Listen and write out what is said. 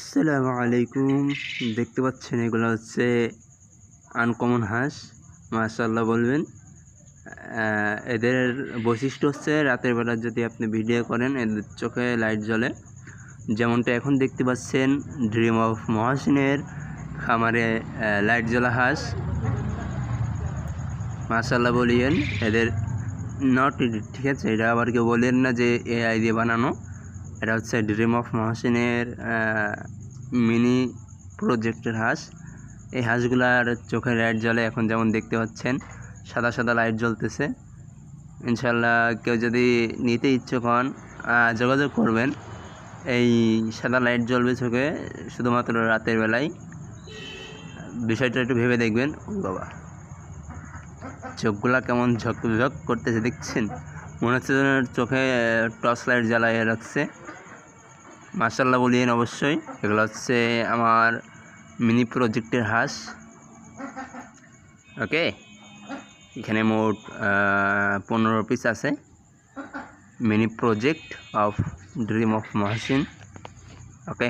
আসসালামু আলাইকুম। দেখতে পাচ্ছেন এগুলো হচ্ছে আনকমন হাঁস। মাশাল্লাহ বলবেন। এদের বৈশিষ্ট্য হচ্ছে রাতের বেলা যদি আপনি ভিডিও করেন, এদের চোখে লাইট জ্বলে। যেমনটা এখন দেখতে পাচ্ছেন ড্রিম অফ মহাসিনের খামারে লাইট জ্বলা হাঁস। মাশাল্লাহ বলিয়েন, এদের নট ঠিক আছে, এটা আবার কেউ বলেন না যে এআই দিয়ে বানানো। এটা হচ্ছে ড্রিম অফ মহাসিনের মিনি প্রজেক্টের হাঁস। এই হাঁসগুলার চোখে লাইট জ্বলে এখন যেমন দেখতে পাচ্ছেন, সাদা সাদা লাইট জ্বলতেছে। ইনশাল্লাহ কেউ যদি নিতে ইচ্ছুক হন যোগাযোগ করবেন। এই সাদা লাইট জ্বলবে চোখে শুধুমাত্র রাতের বেলায়। বিষয়টা একটু ভেবে দেখবেন। বাবা চোখগুলা কেমন ঝকঝক করতেছে, দেখছেন? মনে হচ্ছে যেন চোখে টর্চ লাইট জ্বালাইয়ে রাখছে। মার্শাল্লাহ বলিয়েন অবশ্যই। এগুলো হচ্ছে আমার মিনি প্রজেক্টের হাঁস। ওকে? এখানে মোট পনেরো পিস আছে। Mini project of dream of Mahasin. Okay?